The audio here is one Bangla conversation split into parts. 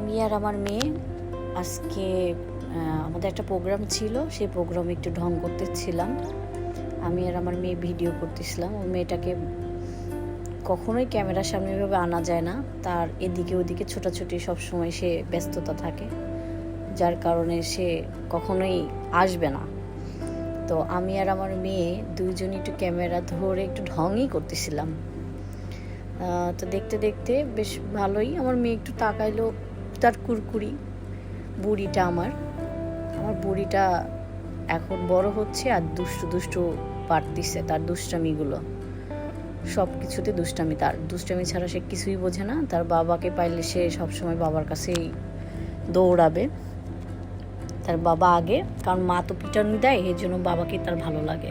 আমি আর আমার মেয়ে আজকে আমাদের একটা প্রোগ্রাম ছিল, সেই প্রোগ্রামে একটু ঢং করতেছিলাম। আমি আর আমার মেয়ে ভিডিও করতেছিলাম। ও মেয়েটাকে কখনোই ক্যামেরার সামনে এভাবে আনা যায় না। তার এদিকে ওদিকে ছোটাছুটি সবসময় সে ব্যস্ততা থাকে, যার কারণে সে কখনোই আসবে না। তো আমি আর আমার মেয়ে দুইজনই একটু ক্যামেরা ধরে একটু ঢংই করতেছিলাম। তো দেখতে দেখতে বেশ ভালোই। আমার মেয়ে একটু তাকাইলো তার কুরকুরি বুড়িটা আমার। আমার বুড়িটা এখন বড় হচ্ছে আর দুষ্টু দুষ্টু পারতিছে তার দুষ্টামিগুলো। সব কিছুতে দুষ্টামি তার। দুষ্টামি ছাড়া সে কিছুই বোঝে না। তার বাবাকে পাইলে সে সবসময় বাবার কাছেই দৌড়াবে। তার বাবা আগে, কারণ মা তো পিটানি দেয় এই জন্য বাবাকে তার ভালো লাগে।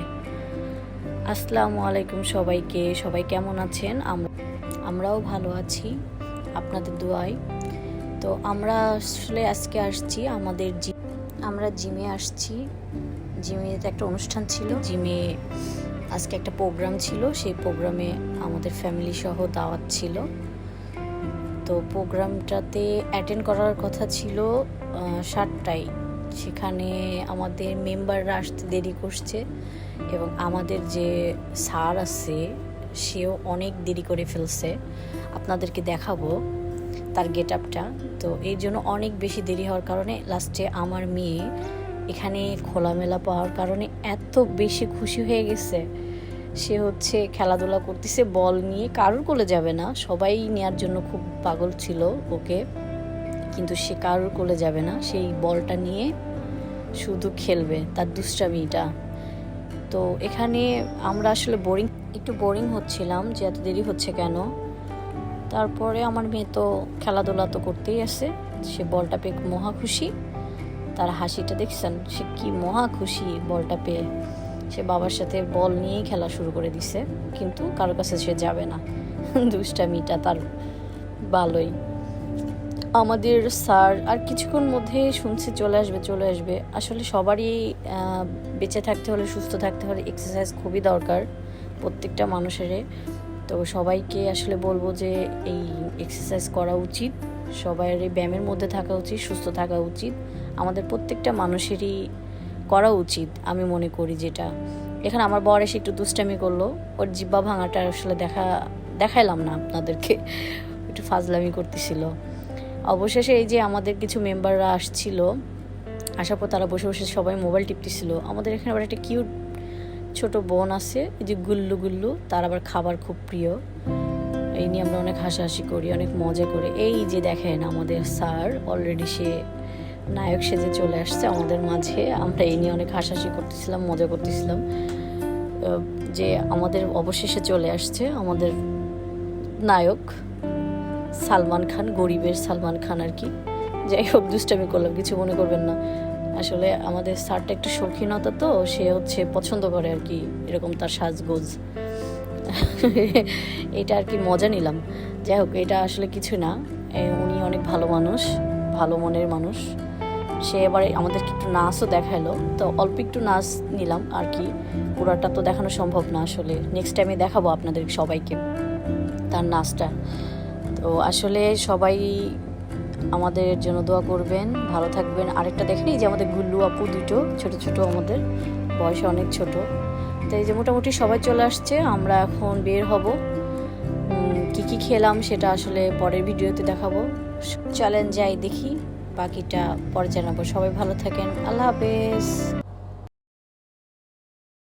আসসালামু আলাইকুম সবাইকে। সবাই কেমন আছেন? আমরা আমরাও ভালো আছি। আপনাদের দোয়ায় তো আমরা আসলে আজকে আসছি আমাদের আমরা জিমে আসছি। জিমে একটা অনুষ্ঠান ছিল। জিমে আজকে একটা প্রোগ্রাম ছিল। সেই প্রোগ্রামে আমাদের ফ্যামিলি সহ দাওয়াত ছিল। তো প্রোগ্রামটাতে অ্যাটেন্ড করার কথা ছিল সাতটায়। সেখানে আমাদের মেম্বাররা আসতে দেরি করছে এবং আমাদের যে স্যার আছে, সেও অনেক দেরি করে ফেলছে। আপনাদেরকে দেখাবো। তার গেট আপটা তো এই জন্য অনেক বেশি দেরি হওয়ার কারণে লাস্টে আমার মেয়ে এখানে খোলামেলা পাওয়ার কারণে এত বেশি খুশি হয়ে গেছে। সে হচ্ছে খেলাধুলা করতেছে, বল নিয়ে কারোর কোলে যাবে না। সবাই নেয়ার জন্য খুব পাগল ছিল ওকে, কিন্তু সে কারোর কোলে যাবে না। সেই বলটা নিয়ে শুধু খেলবে, তার দুষ্টামিটা। তো এখানে আমরা আসলে বোরিং একটু বোরিং হচ্ছিলাম যে এত দেরি হচ্ছে কেন? তারপরে আমার মেয়ে তো খেলাধুলা তো করতেই আছে সে বলটা পেয়ে মহা খুশি। তার হাসিটা দেখছেন, সে কি মহা খুশি বলটা পেয়ে। সে বাবার সাথে বল নিয়েই খেলা শুরু করে দিছে, কিন্তু কারও কাছে সে যাবে না। দুষ্টামিটা তার ভালোই আমাদের স্যার আর কিছুক্ষণ মধ্যে শুনছি, চলে আসবে চলে আসবে। আসলে সবারই বেঁচে থাকতে হলে, সুস্থ থাকতে হলে এক্সারসাইজ খুবই দরকার প্রত্যেকটা মানুষেরই। তো সবাইকে আসলে বলব যে এই এক্সারসাইজ করা উচিত। সবাই ব্যায়ামের মধ্যে থাকা উচিত, সুস্থ থাকা উচিত। আমাদের প্রত্যেকটা মানুষেরই করা উচিত, আমি মনে করি যেটা। এখানে আমার বর এসে একটু দুষ্টামি করল। ওর জিব্বা ভাঙাটা আসলে দেখা, দেখাইলাম না আপনাদেরকে। একটু ফাজলামি করতেছিল। অবশেষে এই যে আমাদের কিছু মেম্বাররা আসছিল, আসার পর তারা বসে বসে সবাই মোবাইল টিপতেছিল। আমাদের এখানে আবার একটা কিউট ছোট বোন আছে, এই যে গুল্লু গুল্লু, তার আবার খাবার খুব প্রিয়। এই নিয়ে আমরা অনেক হাসাহাসি করি, অনেক মজা করি। এই যে দেখেন আমাদের স্যার অলরেডি সে নায়ক সেজে চলে আসছে আমাদের মাঝে। আমরা এই নিয়ে অনেক হাসাহাসি করতেছিলাম, মজা করতেছিলাম। যে আমাদের অবশেষে চলে আসছে আমাদের নায়ক, সালমান খান, গরিবের সালমান খান আর কি। যাই হোক, দুষ্টামি করলাম, কিছু মনে করবেন না। আসলে আমাদের স্যারটা একটু শৌখিনতা তো, সে হচ্ছে পছন্দ করে আর কি, এরকম তার সাজগোজ। এটা আর কি মজা নিলাম। যাই হোক, এটা আসলে কিছু না উনি অনেক ভালো মানুষ, ভালো মনের মানুষ। সে এবারে আমাদেরকে একটু নাচও দেখাল, তো অল্প একটু নাচ নিলাম আর কি। পুরাটা তো দেখানো সম্ভব না আসলে নেক্সট টাইমে দেখাবো আপনাদের সবাইকে, তার নাচটা। তো আসলে সবাই আমাদের জন্য দোয়া করবেন, ভালো থাকবেন। আরেকটা দেখেন এই যে আমাদের গুল্লু আপু দুটো, ছোট ছোট আমাদের। বয়সে অনেক ছোট। তো এই যে মোটামুটি সবাই চলে আসছে, আমরা এখন বের হব। কি কি খেলাম সেটা আসলে পরের ভিডিওতে দেখাবো। চ্যালেঞ্জ যাই দেখি, বাকিটা পরে জানাব। সবাই ভালো থাকেন। আল্লাহ হাফেজ।